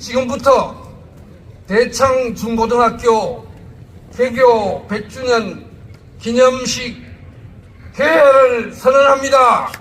지금부터 대창 중고등학교 개교 100주년 기념식 개회를 선언합니다.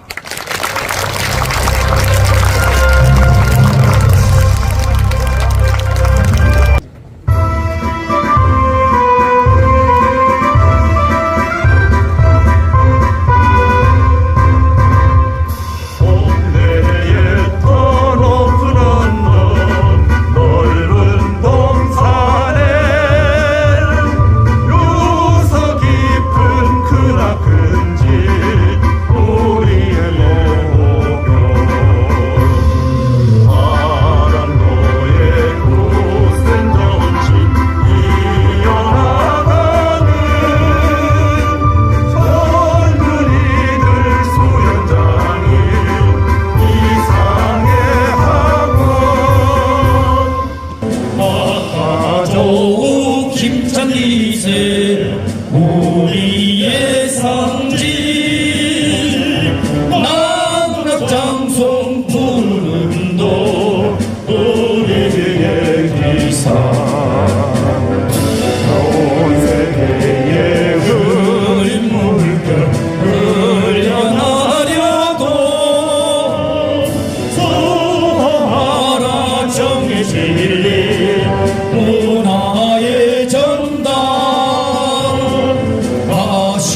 이세 우리의 상징 나무라 장송 푸른도 우리의 기사. 온 세계의 흐린 물결 흘려나려도 소하라 진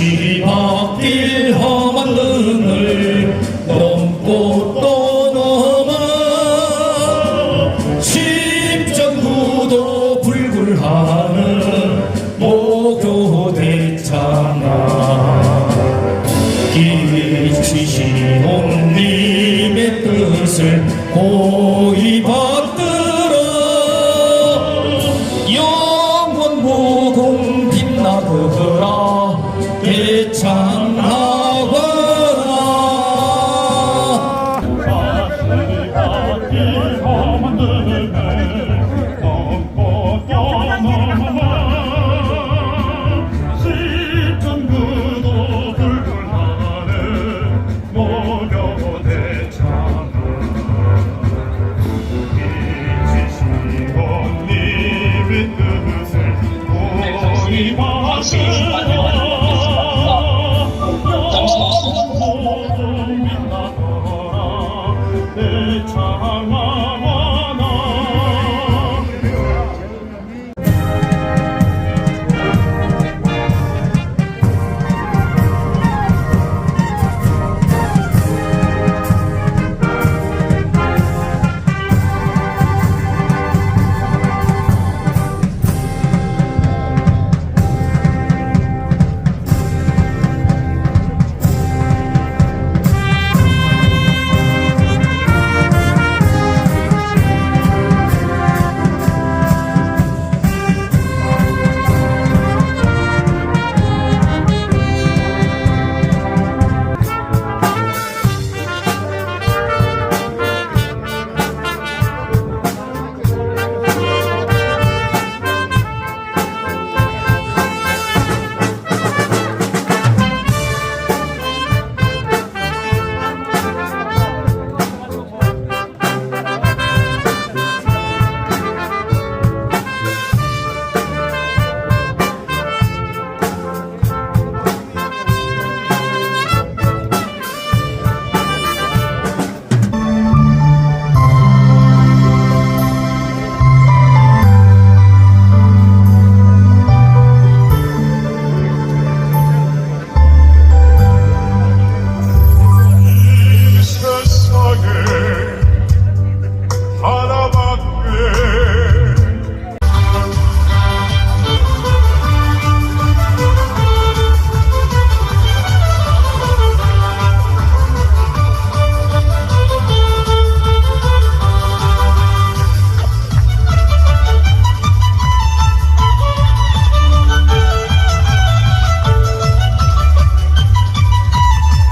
다시 바뀔 험한 능을 넘고 또 넘어 십전구도 불굴하는 목교 대창아. 기치신 온님의 뜻을 고이 받 대